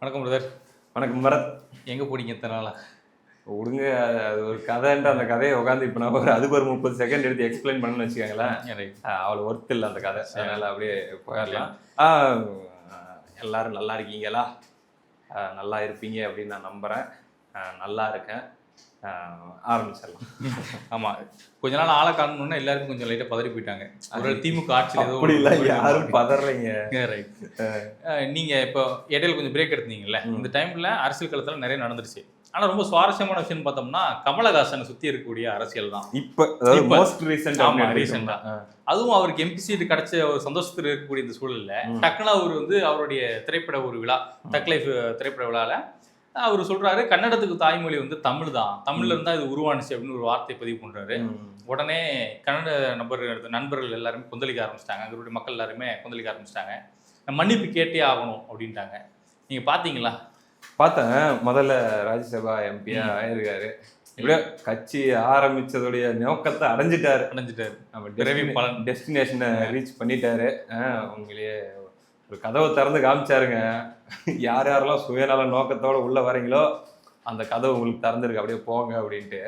வணக்கம் பிரதர் வணக்கம் பரத். எங்கே போனீங்க இத்தனை நாளா? விடுங்க அது- ஒரு கதைன்ற அந்த கதையை உட்காந்து இப்போ நான் ஒரு அதுக்கு ஒரு முப்பது செகண்ட் எடுத்து எக்ஸ்பிளைன் பண்ணணும்னு வச்சுக்கோங்களேன். அவ்வளோ ஒர்த் இல்லை அந்த கதை. அதனால அப்படியே போயிடலாம். எல்லாரும் நல்லா இருக்கீங்களா? நல்லா இருப்பீங்க அப்படின்னு நான் நம்புகிறேன் நல்லா இருக்கேன். ஆரம்பிச்சிடலாம். ஆமா. கொஞ்ச நாள் ஆளை காணணும்னா எல்லாருக்கும் கொஞ்சம் லைட்டா பதறி போயிட்டாங்க. ஒரு திமுக ஆட்சியில் ஏதோ அப்படி இல்லை யாரும் பதறீங்க ரைட் நீங்க இப்போ இடையில கொஞ்சம் பிரேக் எடுத்தீங்கல்ல இந்த டைம்ல அரசியல் களத்துல நிறைய நடந்துருச்சு. ஆனா ரொம்ப சுவாரஸ்யமான விஷயம் பார்த்தோம்னா கமலஹாசனை சுத்தி இருக்கக்கூடிய அரசியல் தான். இப்போ மோஸ்ட் ரீசெண்ட் ஆமா, recent ஆ. அதுவும் அவருக்கு எம்பி சீட் கிடைச்ச ஒரு சந்தோஷத்தில் இருக்கக்கூடிய இந்த சூழல்ல டக்குனு அவர் வந்து அவருடைய திரைப்பட ஒரு விழா டக் லைஃப் திரைப்பட விழால அவர் சொல்றாரு கன்னடத்துக்கு தாய்மொழி வந்து தமிழ் தான். தமிழ்ல இருந்தா இது உருவானுச்சு அப்படின்னு ஒரு வார்த்தை பதிவு பண்றாரு. உடனே கன்னட நபர்கள் நண்பர்கள் எல்லாருமே கொந்தளிக்க ஆரம்பிச்சிட்டாங்க. அவருடைய மக்கள் எல்லாருமே கொந்தளிக்க ஆரம்பிச்சிட்டாங்க. மன்னிப்பு கேட்டே ஆகணும் அப்படின்ட்டாங்க. நீங்க பாத்தீங்களா பார்த்தேன். முதல்ல ராஜ்யசபா எம்பியா ஆயிருக்காரு. இப்படியே கட்சி ஆரம்பிச்சதுடைய நோக்கத்தை அடைஞ்சிட்டாரு. அடைஞ்சிட்டாரு. நம்ம. டெஸ்டினேஷனை ரீச் பண்ணிட்டாரு. உண்மையிலேயே ஒரு கதவை திறந்து காமிச்சாருங்க. யார் யாரெல்லாம் சுயநல நோக்கத்தோட உள்ள வரீங்களோ அந்த கதவு உங்களுக்கு திறந்துருக்கு. அப்படியே போங்க அப்படின்ட்டு.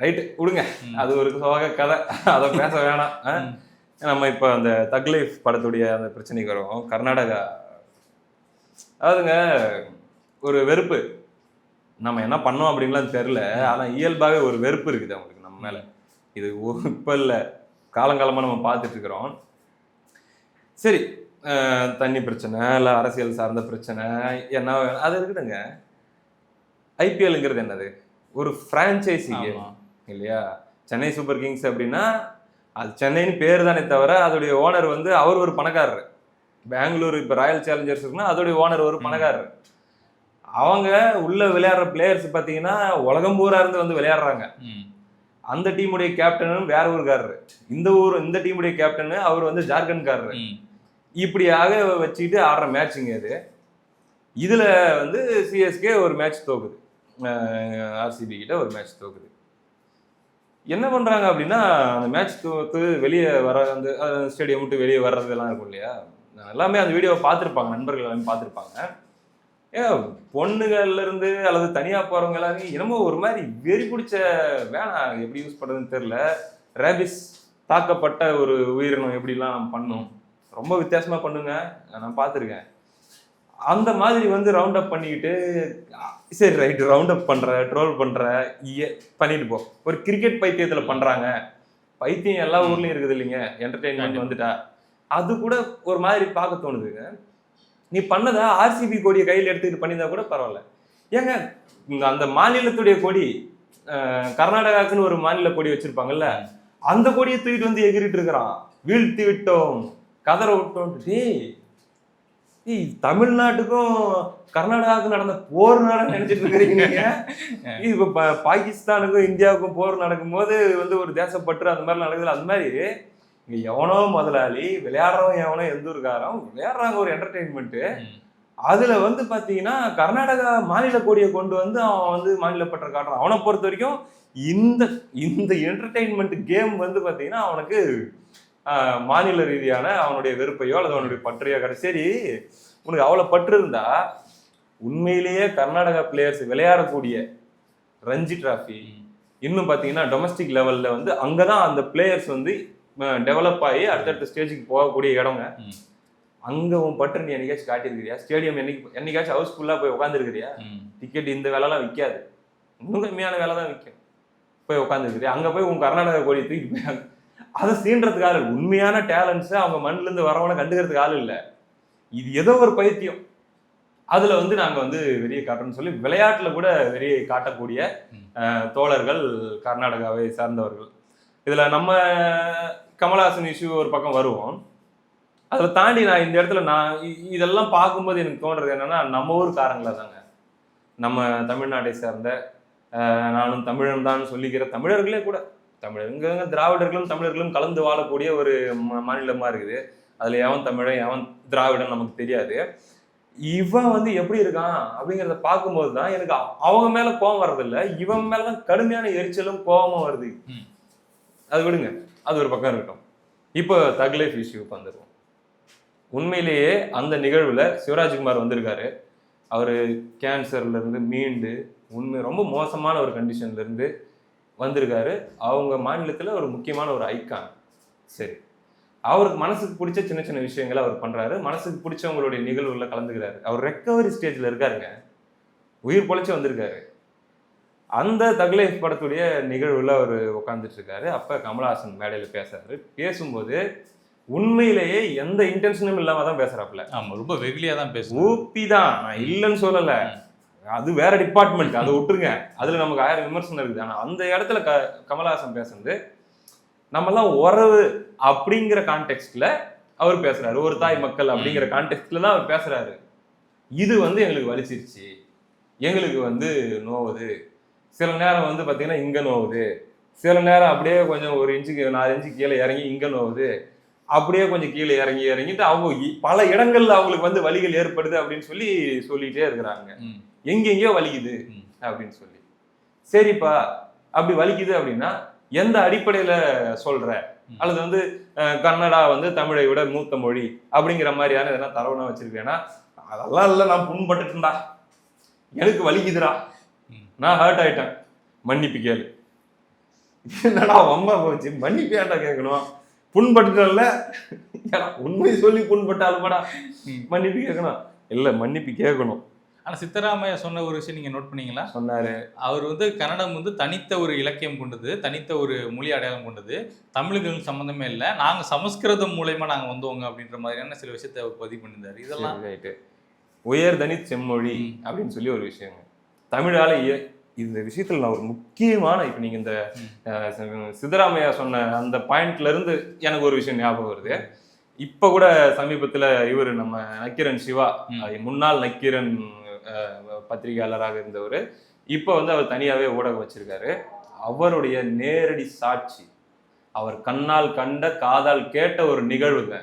ரைட்டு விடுங்க. அது ஒரு சோக கதை. அதை பேச வேணாம். நம்ம இப்போ அந்த தக் லைஃப் படத்துடைய அந்த பிரச்சனைக்கு வரும் கர்நாடகா. அதாவதுங்க ஒரு வெறுப்பு. நம்ம என்ன பண்ணோம் அப்படின்லாம் தெரில ஆனால் இயல்பாகவே ஒரு வெறுப்பு இருக்குது அவங்களுக்கு நம்ம மேலே. இது இப்போ இல்லை. காலங்காலமாக நம்ம பார்த்துட்டு இருக்கிறோம். சரி தண்ணி பிரச்சனை இல்லை அரசியல் சார்ந்த பிரச்சனை என்ன அது இருக்குதுங்க. ஐபிஎல்ங்கிறது என்னது? ஒரு ஃப்ரான்ச்சைசி. இல்லையா? சென்னை சூப்பர் கிங்ஸ் அப்படின்னா அது சென்னைன்னு பேர் தானே தவிர அதோடைய ஓனர் வந்து அவர் ஒரு பணக்காரர். பெங்களூர் இப்போ ராயல் சேலஞ்சர்ஸ் இருக்குன்னா அதோடைய ஓனர் ஒரு பணக்காரர். அவங்க உள்ள விளையாடுற பிளேயர்ஸ் பார்த்தீங்கன்னா உலகம் பூரா இருந்து வந்து விளையாடுறாங்க. அந்த டீமுடைய கேப்டனும் வேற ஊருக்காரரு. இந்த ஊர் இந்த டீமுடைய கேப்டனு அவர் வந்து ஜார்க்கண்ட்காரரு. இப்படியாக வச்சுக்கிட்டு ஆடுற மேட்சுங்க இது. இதில் வந்து சிஎஸ்கே ஒரு மேட்ச் தோக்குது. ஆர்சிபி கிட்ட ஒரு மேட்ச் தோக்குது. என்ன பண்ணுறாங்க அப்படின்னா அந்த மேட்ச் தோத்து வெளியே வர அந்த ஸ்டேடியம் விட்டு வெளியே வர்றதெல்லாம் இருக்கும் இல்லையா? எல்லாமே அந்த வீடியோவை பார்த்துருப்பாங்க நண்பர்கள் எல்லாமே பார்த்துருப்பாங்க. ஏ பொண்ணுகள்லேருந்து அல்லது தனியாக போகிறவங்க எல்லாருமே என்னமோ ஒரு மாதிரி வெறி பிடிச்ச வேணாம் எப்படி யூஸ் பண்ணுறதுன்னு தெரில ரேபிஸ் தாக்கப்பட்ட ஒரு உயிரினம் எப்படிலாம் பண்ணும்? ரொம்ப வித்தியாசமா பண்ணுங்க. நான் பார்த்துருக்கேன். அந்த மாதிரி வந்து ரவுண்ட் அப் பண்ணிக்கிட்டு சரி ரைட் ரவுண்ட் அப் பண்ற ட்ரோல் இய- பண்ணிட்டு போ. ஒரு கிரிக்கெட் பைத்தியத்துல பண்றாங்க. பைத்தியம் எல்லா ஊர்லயும் இருக்குது இல்லைங்க. என்டர்டெயின்மெண்ட் வந்துட்டா. அது கூட ஒரு மாதிரி பார்க்க தோணுதுங்க நீ பண்ணதை ஆர்சிபி கொடியை கையில் எடுத்துக்கிட்டு பண்ணியிருந்தா கூட பரவாயில்ல. ஏங்க அந்த மாநிலத்துடைய கொடி கர்நாடகாக்குன்னு ஒரு மாநில கொடி வச்சிருப்பாங்கல்ல அந்த கொடியை தூக்கிட்டு வந்து எகிரிட்டு இருக்கிறான். வீழ்த்தி விட்டோம் கதற விட்டோம். டேய் தமிழ்நாட்டுக்கும் கர்நாடகாவுக்கும் நடந்த போர் நட நினைச்சிட்டு இருக்கிறீங்க. இது இப்ப பாகிஸ்தானுக்கும் இந்தியாவுக்கும் போர் நடக்கும்போது வந்து ஒரு தேசப்பற்று அந்த மாதிரி நடக்குதுல அந்த மாதிரி இங்க எவனோ முதலாளி விளையாடுறவன் எவனோ எந்த ஊருக்காரன் விளையாடுறாங்க ஒரு என்டர்டெயின்மெண்ட் ம். அதுல வந்து பாத்தீங்கன்னா கர்நாடகா மாநில கொடியை கொண்டு வந்து அவன் வந்து மாநில பற்ற காட்டுறான். அவனை பொறுத்த வரைக்கும் இந்த இந்த என்டர்டெயின்மெண்ட் கேம் வந்து பாத்தீங்கன்னா அவனுக்கு மாநில ரீதியான அவனுடைய வெறுப்பையோ அல்லது அவனுடைய பற்றையோ கிடையாது சரி உனக்கு அவ்வளவு பற்று இருந்தா உண்மையிலேயே கர்நாடகா பிளேயர்ஸ் விளையாடக்கூடிய ரஞ்சி டிராஃபி இன்னும் பாத்தீங்கன்னா டொமஸ்டிக் லெவல்ல வந்து அங்கதான் அந்த பிளேயர்ஸ் வந்து டெவலப் ஆகி அடுத்தடுத்த ஸ்டேஜுக்கு போகக்கூடிய இடங்க. அங்க உன் பற்று நீ என்னைக்காச்சும் காட்டியிருக்கிறியா? ஸ்டேடியம் என்னைக்கு என்னைக்காச்சும் ஹவுஸ்ஃபுல்லா போய் உட்காந்துருக்கிறியா. டிக்கெட் இந்த விலைலாம் விற்காது. இன்னும் கம்மியான விலை தான் விற்கும். போய் உட்காந்துருக்கிறியா அங்க போய் உன் கர்நாடகா கோடி தூக்கி போய் அங்க- அதை சீன்றதுக்கு ஆள். உண்மையான டேலண்ட்ஸ் அவங்க மண்ணுல இருந்து வரவனை கண்டுக்கிறதுக்கு ஆள் இல்ல. இது ஏதோ ஒரு பைத்தியம். அதுல வந்து நாங்க வந்து வெளியே காட்டுறோம்னு சொல்லி விளையாட்டுல கூட வெளியே காட்டக்கூடிய தோழர்கள் கர்நாடகாவை சார்ந்தவர்கள். இதுல நம்ம கமலஹாசன் இஷ்யூ ஒரு பக்கம் வருவோம். அதில் தாண்டி நான் இந்த இடத்துல நான் இதெல்லாம் பார்க்கும்போது எனக்கு தோன்றது என்னன்னா நம்ம ஊர்காரங்களா தாங்க. நம்ம தமிழ்நாட்டை சேர்ந்த நானும் தமிழன் தான் சொல்லிக்கிற தமிழர்களே கூட. தமிழருங்க திராவிடர்களும் தமிழர்களும் கலந்து வாழக்கூடிய ஒரு ம- மாநிலமா இருக்குது. அதுல எவன் தமிழன் எவன் திராவிடன் நமக்கு தெரியாது. இவன் வந்து எப்படி இருக்கான் அப்படிங்கிறத பார்க்கும்போது தான் எனக்கு அவ- அவங்க மேல கோபம் வர்றதில்ல. இவன் மேல தான் கடுமையான எரிச்சலும் கோபமும் வருது. அது விடுங்க. அது ஒரு பக்கம் இருக்கட்டும். இப்போ தக் லைஃப் இஷ்யூக்கு வந்துடுவோம் உண்மையிலேயே அந்த நிகழ்வுல சிவராஜ்குமார் வந்திருக்காரு. அவர் கேன்சர்ல இருந்து மீண்டு உண்மை ரொம்ப மோசமான ஒரு கண்டிஷன்ல இருந்து வந்திருக்காரு. அவங்க மாநிலத்துல ஒரு முக்கியமான ஒரு ஐக்கான் சரி. அவருக்கு மனசுக்கு பிடிச்ச சின்ன சின்ன விஷயங்களை அவர் பண்றாரு. மனசுக்கு பிடிச்சவங்களுடைய நிகழ்வுல கலந்துக்கிறாரு. அவர் ரெக்கவரி ஸ்டேஜ்ல இருக்காருங்க. உயிர் பொழைச்சு வந்திருக்காரு. அந்த தக்லைஃப் படத்துடைய நிகழ்வுல அவர் உட்காந்துட்டு இருக்காரு அப்ப கமலஹாசன் மேடையில பேசுறாரு. பேசும்போது உண்மையிலேயே எந்த இன்டென்ஷனும் இல்லாம தான் பேசுறாப்புல. ஆமா ரொம்ப வெகுளியா தான் பேசுவோம் ஊப்பி தான் நான் இல்லைன்னு சொல்லல. அது வேற டிபார்ட்மெண்ட் அதை விட்டுருங்க. அதுல நமக்கு ஆயிரம் விமர்சனம் இருக்குது. ஆனா அந்த இடத்துல க கமலஹாசன் பேசுனது நம்மலாம் உறவு அப்படிங்கிற கான்டெக்ட்ல அவர் பேசுறாரு. ஒரு தாய் மக்கள் அப்படிங்கிற கான்டெக்ட்ல தான் அவர் பேசுறாரு. இது வந்து எங்களுக்கு வலிச்சிருச்சு. எங்களுக்கு வந்து நோவுது. சில நேரம் வந்து பாத்தீங்கன்னா இங்க நோவுது. சில நேரம் அப்படியே கொஞ்சம் ஒரு இன்ச்சுக்கு நாலு இன்ச்சு கீழே இறங்கி இங்க நோவுது. அப்படியே கொஞ்சம் கீழே இறங்கி இறங்கிட்டு அவங்க பல இடங்கள்ல அவங்களுக்கு வந்து வலிகள் ஏற்படுது அப்படின்னு சொல்லி சொல்லிட்டே இருக்கிறாங்க. எங்கெங்கேயோ வலிக்குது. அப்படின்னு சொல்லி. சரிப்பா அப்படி வலிக்குது அப்படின்னா எந்த அடிப்படையில சொல்ற. அல்லது வந்து கன்னடா வந்து தமிழை விட மூத்த மொழி அப்படிங்கிற மாதிரியான எதனா தரவுனா வச்சிருக்கேன்னா அதெல்லாம் இல்லை நான் புண்பட்டுட்டேன்டா எனக்கு வலிக்குதுடா. நான் ஹர்ட் ஆயிட்டேன். மன்னிப்பு கேளு. என்னடா அம்மா போச்சு? மன்னிப்பு ஏன்டா கேட்கணும்? புண்பட்டுட்டல உண்மை சொல்லி புண்பட்டாலுமாடா. ம். மன்னிப்பு கேட்கணும். இல்ல மன்னிப்பு கேட்கணும். ஆனா சித்தராமையா சொன்ன ஒரு விஷயம் நீங்க நோட் பண்ணீங்களா? சொன்னாரு. அவர் வந்து கன்னடம் வந்து தனித்த ஒரு இலக்கியம் கொண்டது தனித்த ஒரு மொழி அடையாளம் கொண்டது. தமிழுக்கு சம்மந்தமே இல்லை. நாங்க சமஸ்கிருதம் மூலயமா நாங்க வந்தவங்க அப்படின்ற மாதிரியான சில விஷயத்தை அவர் பதிவு பண்ணியிருந்தாரு. இதெல்லாம் ரைட்டு உயர் தனி செம்மொழி. அப்படின்னு சொல்லி ஒரு விஷயங்க. தமிழால இந்த விஷயத்துல நான் ஒரு முக்கியமான இப்ப நீங்க இந்த சித்தராமையா சொன்ன அந்த பாயிண்ட்ல இருந்து எனக்கு ஒரு விஷயம் ஞாபகம் வருது. இப்ப கூட சமீபத்துல இவர் நம்ம நக்கீரன் சிவா முன்னாள் நக்கீரன் பத்திரிகையாளராக இருந்தவர். இப்ப வந்து அவர் தனியாவே ஊடகம் வச்சிருக்காரு. அவருடைய நேரடி சாட்சி அவர் கண்ணால் கண்ட காதால் கேட்ட ஒரு நிகழ்வுங்க.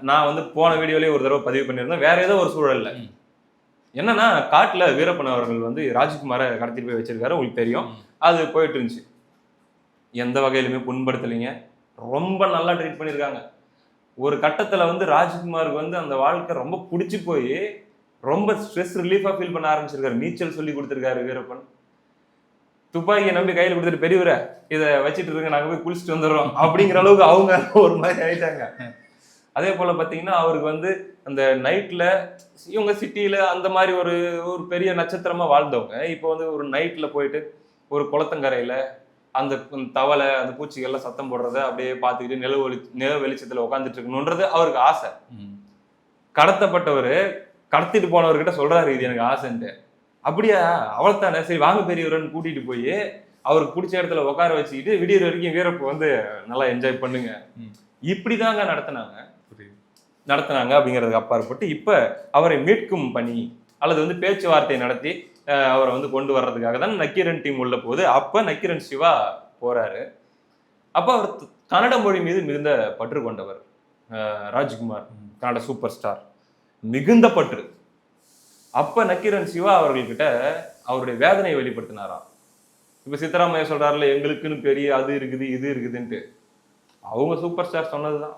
நான் வந்து போன வீடியோலயே ஒரு தடவை பதிவு பண்ணியிருந்தேன். வேற ஏதோ ஒரு சூழல்ல. என்னன்னா காட்டுல வீரப்பன் அவர்கள் வந்து ராஜ்குமாரை கடத்திட்டு போய் வச்சிருக்காரு. உங்களுக்கு தெரியும். அது போயிட்டு இருந்துச்சு. எந்த வகையிலுமே புண்படுத்தலைங்க. ரொம்ப நல்லா ட்ரீட் பண்ணியிருக்காங்க. ஒரு கட்டத்துல வந்து ராஜ்குமாருக்கு வந்து அந்த வாழ்க்கை ரொம்ப பிடிச்சி போய் ரொம்ப ஸ்ட்ரெஸ் ரிலீஃபா ஃபீல் பண்ண ஆரம்பிச்சிருக்காரு. நீச்சல் சொல்லி கொடுத்துருக்காரு வீரப்பன். துப்பாக்கியை நம்பி கையில் கொடுத்துட்டு பெரியவரை இதை வச்சிட்டு இருங்க நாங்க போய் குளிச்சுட்டு வந்துடுறோம் அப்படிங்கிற அளவுக்கு அவங்க ஒரு மாதிரி ஆயிட்டாங்க. அதே போல பாத்தீங்கன்னா அவருக்கு வந்து அந்த நைட்ல இவங்க சிட்டியில அந்த மாதிரி ஒரு ஒரு பெரிய நட்சத்திரமா வாழ்ந்தவங்க. இப்போ வந்து ஒரு நைட்ல போயிட்டு ஒரு குளத்தங்கரையில அந்த தவளை அந்த பூச்சிகள்லாம் சத்தம் போடுறத அப்படியே பார்த்துக்கிட்டு நிலவு வெளி நில வெளிச்சத்துல உட்காந்துட்டு இருக்கணுன்றது அவருக்கு ஆசை. கடத்தப்பட்டவர் கடத்திட்டு போனவர்கிட்ட சொல்றாரு இது எனக்கு ஆசைன்ட்டு. அப்படியா? அவள்தானே சரி வாங்க பெரியவரன்னு கூட்டிட்டு போய் அவருக்கு பிடிச்ச இடத்துல உட்கார வச்சுக்கிட்டு விடியற வரைக்கும் வீரப்பு வந்து நல்லா என்ஜாய் பண்ணுங்க. இப்படிதாங்க நடத்துனாங்க. நடத்துனாங்க அப்படிங்கிறதுக்கு அப்பாற்பட்டு இப்ப அவரை மீட்கும் பணி அல்லது வந்து பேச்சுவார்த்தை நடத்தி அவரை வந்து கொண்டு வர்றதுக்காக தான் நக்கீரன் டீம் உள்ள போகுது. அப்ப நக்கீரன் சிவா போறாரு. அப்ப அவர் கன்னட மொழி மீது மிகுந்த பற்று கொண்டவர் ராஜ்குமார். கன்னட சூப்பர் ஸ்டார் மிகுந்த பற்று அப்ப நக்கீரன் சிவா அவர்கள்கிட்ட அவருடைய வேதனையை வெளிப்படுத்தினாராம். இப்ப சித்தராமையா சொல்றாருல எங்களுக்குன்னு பெரிய அது இருக்குது இது இருக்குதுன்ட்டு. அவங்க சூப்பர் ஸ்டார் சொன்னதுதான்.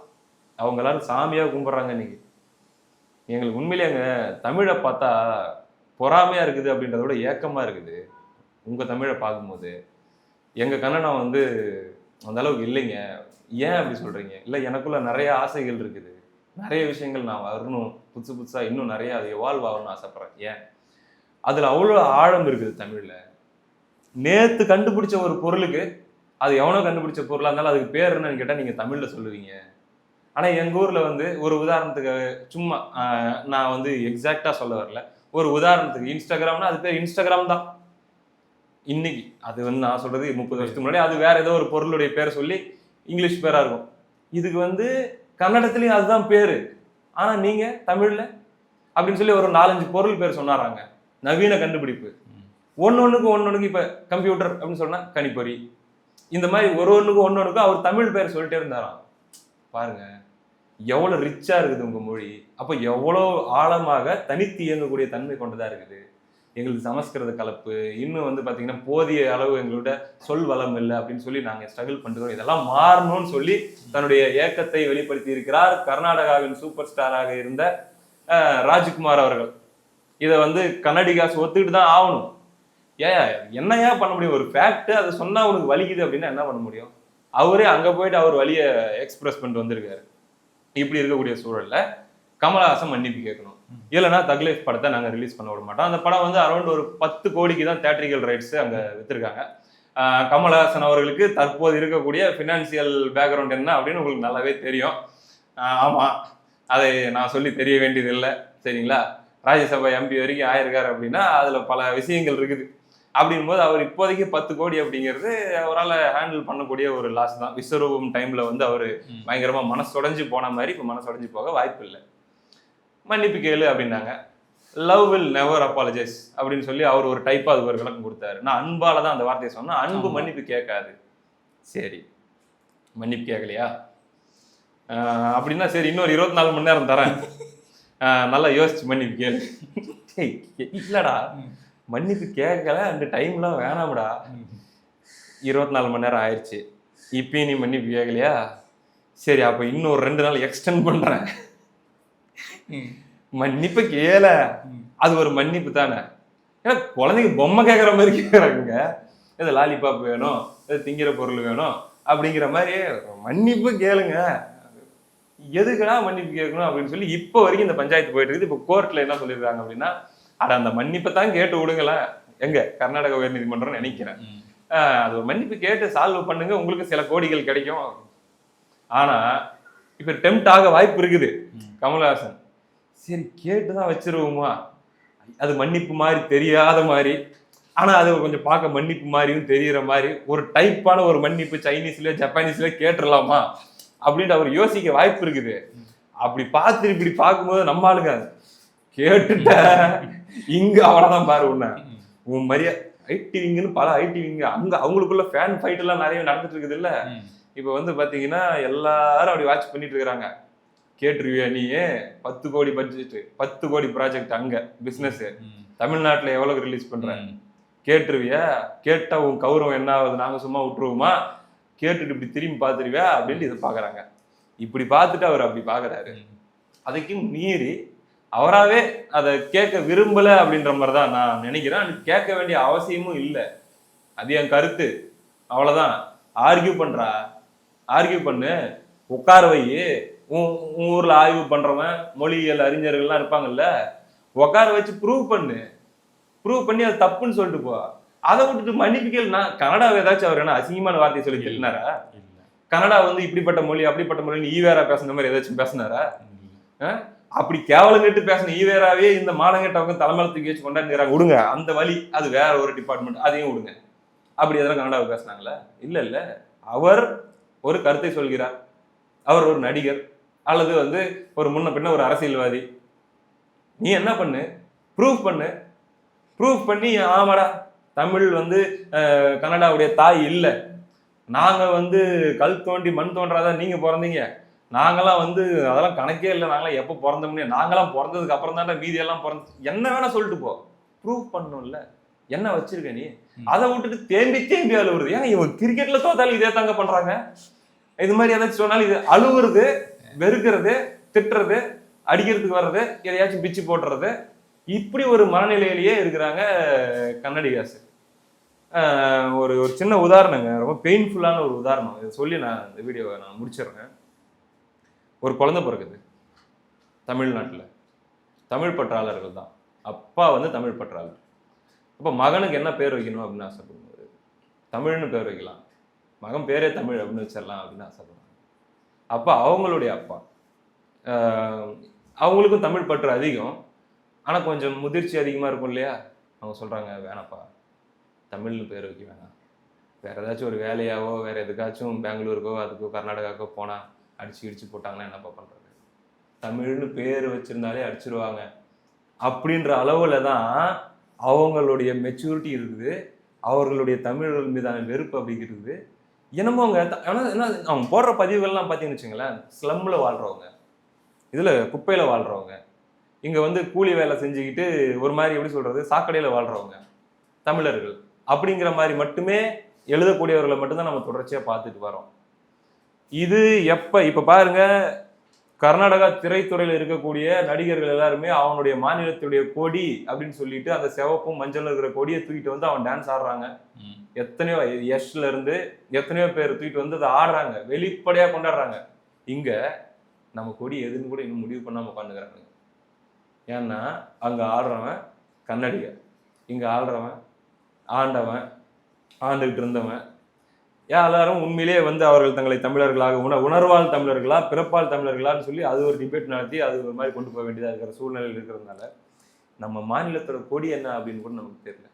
அவங்க எல்லாரும் சாமியா கும்பிடுறாங்க இன்னைக்கு. எங்களுக்கு உண்மையிலேங்க தமிழை பார்த்தா பொறாமையா இருக்குது அப்படின்றத விட ஏக்கமா இருக்குது. உங்க தமிழை பார்க்கும்போது எங்க கன்னடம் வந்து அந்த அளவுக்கு இல்லைங்க. ஏன் அப்படி சொல்றீங்க? இல்ல எனக்குள்ள நிறைய ஆசைகள் இருக்குது. நிறைய விஷயங்கள் நான் வரணும் புதுசு புதுசாக இன்னும் நிறைய அது எவால்வ் ஆகணும்னு ஆசைப்பட்றேன். ஏன்? அதில் அவ்வளோ ஆழம் இருக்குது தமிழில். நேற்று கண்டுபிடிச்ச ஒரு பொருளுக்கு அது எவனோ கண்டுபிடிச்ச பொருளாக இருந்தாலும் அதுக்கு பேர் என்னன்னு கேட்டால் நீங்கள் தமிழில் சொல்லுவீங்க. ஆனால் எங்கள் ஊரில் வந்து ஒரு உதாரணத்துக்கு சும்மா நான் வந்து எக்ஸாக்டாக சொல்ல வரல. ஒரு உதாரணத்துக்கு இன்ஸ்டாகிராம்னா அது பேர் இன்ஸ்டாகிராம் தான். இன்னைக்கு அது வந்து நான் சொல்கிறது முப்பது வருஷத்துக்கு முன்னாடி அது வேற ஏதோ ஒரு பொருளுடைய பேரை சொல்லி இங்கிலீஷ் பேராக இருக்கும். இதுக்கு வந்து கன்னடத்துலேயும் அதுதான் பேர். ஆனால் நீங்கள் தமிழில் அப்படின்னு சொல்லி ஒரு நாலஞ்சு பொருள் பேர் சொன்னாராங்க. நவீன கண்டுபிடிப்பு. ஒன்று ஒன்றுக்கு ஒன்று ஒன்றுக்கு இப்போ கம்ப்யூட்டர் அப்படின்னு சொன்னால் கணிப்பொறி. இந்த மாதிரி ஒரு ஒன்றுக்கு ஒன்று ஒண்ணுக்கு அவர் தமிழ் பேர் சொல்லிட்டே இருந்தாராம். பாருங்க எவ்வளோ ரிச்சாக இருக்குது உங்கள் மொழி. அப்போ எவ்வளோ ஆழமாக தனித்து இயங்கக்கூடிய தன்மை கொண்டதாக இருக்குது. எங்களுக்கு சமஸ்கிருத கலப்பு இன்னும் வந்து பார்த்தீங்கன்னா போதிய அளவு எங்களோட சொல் வளம் இல்லை அப்படின்னு சொல்லி நாங்கள் ஸ்ட்ரகிள் பண்ணுறோம் இதெல்லாம் மாறணும்னு சொல்லி தன்னுடைய ஏக்கத்தை வெளிப்படுத்தி இருக்கிறார் கர்நாடகாவின் சூப்பர் ஸ்டாராக இருந்த ராஜ்குமார் அவர்கள். இதை வந்து கன்னடிகாஸ் ஒத்துக்கிட்டு தான் ஆகணும். ஏன் என்னையா பண்ண முடியும்? ஒரு ஃபேக்ட் அதை சொன்னால் உனக்கு வலிக்குது அப்படின்னா என்ன பண்ண முடியும்? அவரே அங்கே போயிட்டு அவர் வழியை எக்ஸ்பிரஸ் பண்ணிட்டு வந்திருக்காரு. இப்படி இருக்கக்கூடிய சூழல்ல கமலஹாசன் மன்னிப்பு கேட்கணும். இல்லைன்னா தக் லைஃப் படத்தை நாங்க ரிலீஸ் பண்ண விட மாட்டோம். அந்த படம் வந்து அரௌண்ட் ஒரு பத்து கோடிக்கு தான் தேட்டரிக்கல் ரைட்ஸ் அங்க வித்திருக்காங்க. ஆஹ் கமலஹாசன் அவர்களுக்கு தற்போது இருக்கக்கூடிய ஃபினான்சியல் பேக்ரவுண்ட் என்ன அப்படின்னு உங்களுக்கு நல்லாவே தெரியும். ஆஹ் ஆமா அதை நான் சொல்லி தெரிய வேண்டியது இல்லை சரிங்களா? ராஜ்யசபா எம்பி வரைக்கும் ஆயிருக்காரு அப்படின்னா அதுல பல விஷயங்கள் இருக்குது. அப்படின் போது அவர் இப்போதைக்கு பத்து கோடி அப்படிங்கிறது அவரால் ஹேண்டில் பண்ணக்கூடிய ஒரு லாஸ் தான். விஸ்வரூபம் டைம்ல வந்து அவர் ம். பயங்கரமா மனசுடைஞ்சு போன மாதிரி இப்போ மனசுடைஞ்சு போக வாய்ப்பு இல்லை. மன்னிப்பு கேளு அப்படின்னாங்க. லவ் வில் நெவர் அப்பாலஜைஸ் அப்படின்னு சொல்லி அவர் ஒரு டைப்பா அதுக்கு ஒரு விளக்கம் கொடுத்தாரு. நான் அன்பால தான் அந்த வார்த்தையை சொன்னேன். அன்பு. மன்னிப்பு கேட்காது. சரி. மன்னிப்பு கேட்கலையா? அப்படின்னா சரி இன்னொரு இருபத்தி நாலு மணி நேரம் தரேன். நல்லா யோசிச்சு மன்னிப்பு கேளு. இல்லடா. மன்னிப்பு கேட்கல அந்த டைம்லாம் வேணாம்டா. இருபத்தி நாலு மணி நேரம் ஆயிடுச்சு இப்பயும் நீ மன்னிப்பு கேட்கலையா? சரி அப்போ இன்னும் ஒரு ரெண்டு நாள் எக்ஸ்டெண்ட் பண்றேன். மன்னிப்பு கேள. அது ஒரு மன்னிப்பு தானே. ஏன்னா குழந்தைங்க பொம்மை கேட்குற மாதிரி கேட்குறாங்க இது லாலிபாப் வேணும் இது திங்கிற பொருள் வேணும் அப்படிங்கிற மாதிரி மன்னிப்பு கேளுங்க. எதுக்குடா மன்னிப்பு கேட்கணும் அப்படின்னு சொல்லி இப்போ வரைக்கும் இந்த பஞ்சாயத்து போயிட்டு இருக்குது. இப்போ கோர்ட்ல என்ன சொல்லியிருக்காங்க அப்படின்னா அட அந்த மன்னிப்பை தான் கேட்டு விடுங்களேன். எங்க? கர்நாடக உயர்நீதிமன்றம் நினைக்கிறேன். அது ஒரு மன்னிப்பு கேட்டு சால்வ் பண்ணுங்க. உங்களுக்கு சில கோடிகள் கிடைக்கும். ஆனா இப்ப டெம்ட் ஆக வாய்ப்பு இருக்குது. கமல்ஹாசன். சரி கேட்டு தான் வச்சிருவோமா? அது மன்னிப்பு மாதிரி தெரியாத மாதிரி. ஆனா அது கொஞ்சம் பார்க்க மன்னிப்பு மாதிரியும் தெரியற மாதிரி. ஒரு டைப்பான ஒரு மன்னிப்பு சைனீஸ்ல ஜப்பானீஸ்ல கேட்டுடலாமா அப்படின்ட்டு அவர் யோசிக்க வாய்ப்பு இருக்குது. அப்படி பார்த்து இப்படி பார்க்கும்போது நம்ம ஆளுங்க கேட்டுட்ட இங்க அவ்வளவுதான் பாரு உன்ன. உன் மரியா ஐடி விங்குன்னு பல ஐடி விங்கு அங்க அவங்களுக்குள்ள ஃபேன் ஃபைட் எல்லாம் நிறைய நடந்துட்டு இருக்குது இல்ல இப்போ வந்து பாத்தீங்கன்னா எல்லாரும் அப்படி வாட்ச் பண்ணிட்டு இருக்காங்க கேட்டுருவியா நீ பத்து கோடி பட்ஜெட் பத்து கோடி ப்ராஜெக்ட் அங்க பிசினஸ் தமிழ்நாட்டுல எவ்வளவு ரிலீஸ் பண்ற கேட்டுருவியா? கேட்டா உன் கௌரவம் என்ன ஆகுது? நாங்க சும்மா விட்டுருவோமா? கேட்டுட்டு இப்படி திரும்பி பார்த்துருவியா? அப்படின்ட்டு இதை பாக்குறாங்க இப்படி பார்த்துட்டு அவர் அப்படி பாக்குறாரு அதுக்கும் மீறி அவராவே அதை கேட்க விரும்பல அப்படின்ற மாதிரி தான் நான் நினைக்கிறேன். கேட்க வேண்டிய அவசியமும் இல்லை. அது என் கருத்து. அவ்வளவுதான். ஆர்கியூ பண்றா? ஆர்கியூ பண்ணு. உட்கார வை. உன் ஊர்ல ஆய்வு பண்றவன் மொழியியல் அறிஞர்கள்லாம் இருப்பாங்கல்ல. உட்கார வச்சு ப்ரூவ் பண்ணு. ப்ரூவ் பண்ணி அது தப்புன்னு சொல்லிட்டு போ. அதை விட்டுட்டு மன்னிப்பு கேளு. நான் கனடாவை ஏதாச்சும் அவர் என்ன அசிங்கமான வார்த்தையை சொல்லி திட்டினாரா? கனடா வந்து இப்படிப்பட்ட மொழி அப்படிப்பட்ட மொழி ஈவேரா பேசுன மாதிரி ஏதாச்சும் பேசினாரா? அப்படி கேவலம் கெட்டு பேசின ஈவேராவே இந்த மானங்கெட்டவங்க தலைமையில தூக்கி வச்சு கொண்டாடுறாங்க விடுங்க. அந்த வழி அது வேற ஒரு டிபார்ட்மெண்ட் அதையும் விடுங்க. அப்படி எதனா கனடாவை பேசுனாங்களா? இல்ல இல்ல. அவர் ஒரு கருத்தை சொல்கிறார். அவர் ஒரு நடிகர் அல்லது வந்து ஒரு முன்ன பின்ன ஒரு அரசியல்வாதி. நீ என்ன பண்ணு? ப்ரூவ் பண்ணு. ப்ரூவ் பண்ணி ஆமாடா தமிழ் வந்து கன்னடாவுடைய தாய் இல்லை. நாங்கள் வந்து கல் தோண்டி மண் தோன்றாதான் நீங்கள் பிறந்தீங்க. நாங்களாம் வந்து அதெல்லாம் கணக்கே இல்லை. நாங்களாம் எப்போ பிறந்தோம்னே நாங்களாம் பிறந்ததுக்கு அப்புறம் தான் மீதியெல்லாம் பிறந்து என்ன வேணால் சொல்லிட்டு போ. ப்ரூவ் பண்ணணும்ல. என்ன வச்சிருக்க நீ? அதை விட்டுட்டு தேம்பி தேம்பி அழுவுறது. ஏன்னா இவன் கிரிக்கெட்ல தோத்தாலும் இதே தாங்க பண்றாங்க. இது மாதிரி ஏதாச்சும் சொன்னாலும் இது அழுவுறது வெறுக்கிறது திட்டுறது அடிக்கிறதுக்கு வர்றது எதையாச்சும் பிச்சு போடுறது இப்படி ஒரு மனநிலையிலேயே இருக்கிறாங்க கன்னடிகாசு ஒரு ஒரு சின்ன உதாரணங்க. ரொம்ப பெயின்ஃபுல்லான ஒரு உதாரணம். இதை சொல்லி நான் இந்த வீடியோவை நான் முடிச்சிடுறேன். ஒரு குழந்தை பிறகுது தமிழ்நாட்டில். தமிழ் பற்றாளர்கள் தான். அப்பா வந்து தமிழ் பற்றாளர். அப்போ மகனுக்கு என்ன பேர் வைக்கணும் அப்படின்னு ஆசைப்படுவார் தமிழ்னு பேர் வைக்கலாம். மகன் பேரே தமிழ் அப்படின்னு வச்சிடலாம் அப்படின்னு ஆசைப்படுறாங்க. அப்போ அவங்களுடைய அப்பா அவங்களுக்கும் தமிழ் பற்று அதிகம். ஆனால் கொஞ்சம் முதிர்ச்சி அதிகமாக இருக்கும் இல்லையா? அவங்க சொல்கிறாங்க வேணாப்பா தமிழ்னு பேர் வைக்க வேணாம். வேறு ஏதாச்சும் ஒரு வேலையாவோ வேறு எதுக்காச்சும் பெங்களூருக்கோ அதுக்கோ கர்நாடகாக்கோ போனால் அடிச்சு இடிச்சு போட்டாங்கன்னா என்னப்பா பண்ணுறது தமிழ்னு பேர் வச்சிருந்தாலே அடிச்சிருவாங்க. அப்படின்ற அளவில் தான் அவங்களுடைய மெச்சூரிட்டி இருக்குது. அவர்களுடைய தமிழர்கள் மீதான வெறுப்பு அப்படி இருக்குது என்னமோ அவங்க ஆனால் என்ன அவங்க போடுற பதிவுகள்லாம் பார்த்தீங்கன்னு வச்சுங்களேன் ஸ்லம்மில் வாழ்றவங்க. இதில் குப்பையில் வாழ்கிறவங்க இங்கே வந்து கூலி வேலை செஞ்சுக்கிட்டு ஒரு மாதிரி எப்படி சொல்கிறது சாக்கடையில் வாழ்கிறவங்க தமிழர்கள். அப்படிங்கிற மாதிரி மட்டுமே எழுதக்கூடியவர்களை மட்டும்தான் நம்ம தொடர்ச்சியாக பார்த்துட்டு வரோம் இது எப்போ இப்போ பாருங்க கர்நாடகா திரைத்துறையில் இருக்கக்கூடிய நடிகர்கள் எல்லாருமே அவனுடைய மாநிலத்துடைய கொடி அப்படின்னு சொல்லிட்டு அந்த சிவப்பும் மஞ்சள் இருக்கிற கொடியை தூக்கிட்டு வந்து அவன் டான்ஸ் ஆடுறாங்க. எத்தனையோ யஷ்ல இருந்து எத்தனையோ பேர் தூக்கிட்டு வந்து அதை ஆடுறாங்க. வெளிப்படையா கொண்டாடுறாங்க. இங்க நம்ம கொடி எதுன்னு கூட இன்னும் முடிவு பண்ணாம உட்காந்துக்கிறாங்க. ஏன்னா அங்க ஆடுறவன் கன்னடிக இங்க ஆடுறவன் ஆண்டவன் ஆண்டுகிட்டு இருந்தவன் எல்லாரும் உண்மையிலேயே வந்து அவர்கள் தங்களை தமிழர்களாக உண உணர்வால் தமிழர்களா பிறப்பால் தமிழர்களான்னு சொல்லி அது ஒரு டிபேட் நடத்தி அது ஒரு மாதிரி கொண்டு போக வேண்டியதாக இருக்கிற சூழ்நிலையில் இருக்கிறதுனால நம்ம மாநிலத்தோட கொடி என்ன அப்படின்னு கூட நமக்கு தெரியல.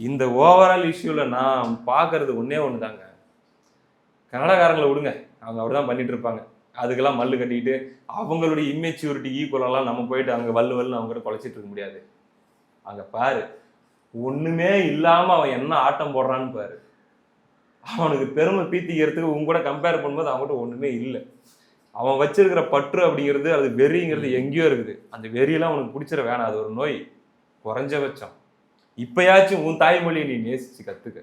இந்த ஓவரால் இஷ்யூவில் நான் பார்க்கறது ஒன்றே ஒன்று தாங்க கன்னடக்காரங்களை விடுங்க. அவங்க அப்படி தான் பண்ணிட்டு இருப்பாங்க. அதுக்கெல்லாம் மல்லு கட்டிக்கிட்டு அவங்களுடைய இம்மெச்சூரிட்டி ஈக்குவலெல்லாம் நம்ம போயிட்டு அங்கே வல்லு வல்லுன்னு அவங்க கூட குலைச்சிட்டு இருக்க முடியாது. அங்கே பாரு ஒன்றுமே இல்லாமல் அவன் என்ன ஆட்டம் போடுறான்னு பாரு. அவனுக்கு பெருமை பீத்திக்கிறதுக்கு உங்க கூட கம்பேர் பண்ணும்போது அவன்கிட்ட ஒன்றுமே இல்லை. அவன் வச்சிருக்கிற பற்று அப்படிங்கிறது அது வெறிங்கிறது எங்கேயோ இருக்குது. அந்த வெறியெல்லாம் அவனுக்கு பிடிச்சிட வேணாம். அது ஒரு நோய். குறைஞ்சபட்சம் இப்பயாச்சும் உன் தாய்மொழியை நீ நேசிச்சு கற்றுக்க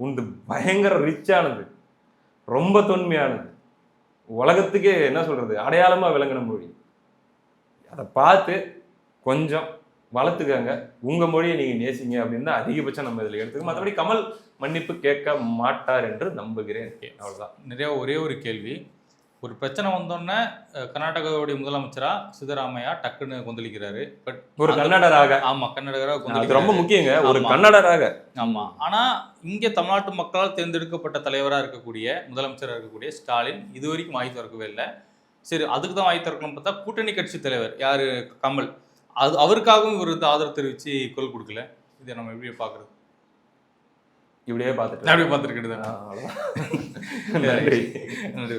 உனது பயங்கர ரிச்சானது ரொம்ப தொன்மையானது. உலகத்துக்கே என்ன சொல்கிறது அடையாளமாக விளங்கின மொழி. அதை பார்த்து கொஞ்சம் வளர்த்துக்கங்க. உங்க மொழியை நீங்க நேசிங்க அப்படின்னு தான் அதிகபட்சம் நம்ம இதுல எடுத்துக்க. மற்றபடி கமல் மன்னிப்பு கேட்க மாட்டார் என்று நம்புகிறேன். அவ்வளவுதான். நிறைய ஒரே ஒரு கேள்வி. ஒரு பிரச்சனை வந்தோடனே கர்நாடகாவுடைய முதலமைச்சரா சித்தராமையா டக்குன்னு கொந்தளிக்கிறாரு. பட் ஒரு கன்னடராக. ஆமா கர்நாடகரா அது ரொம்ப முக்கியங்க. ஒரு. கன்னடராக. ஆமா. ஆனா இங்க தமிழ்நாட்டு மக்களால் தேர்ந்தெடுக்கப்பட்ட தலைவரா இருக்கக்கூடிய முதலமைச்சரா இருக்கக்கூடிய ஸ்டாலின் இது வரைக்கும் வாய் திறக்கவே இல்லை. சரி அதுக்கு தான் வாய் திறக்கணும் பார்த்தா கூட்டணி கட்சி தலைவர் யாரு? கமல். அது அவருக்காகவும் இவர் ஆதரவு தெரிவிச்சு குரல் கொடுக்கல. இதை நம்ம எப்படி பாக்குறது இப்படியே பார்த்துட்டு அப்படி பார்த்துருக்கிறது ஆ, அவ்வளவுதான். நன்றி. நன்றி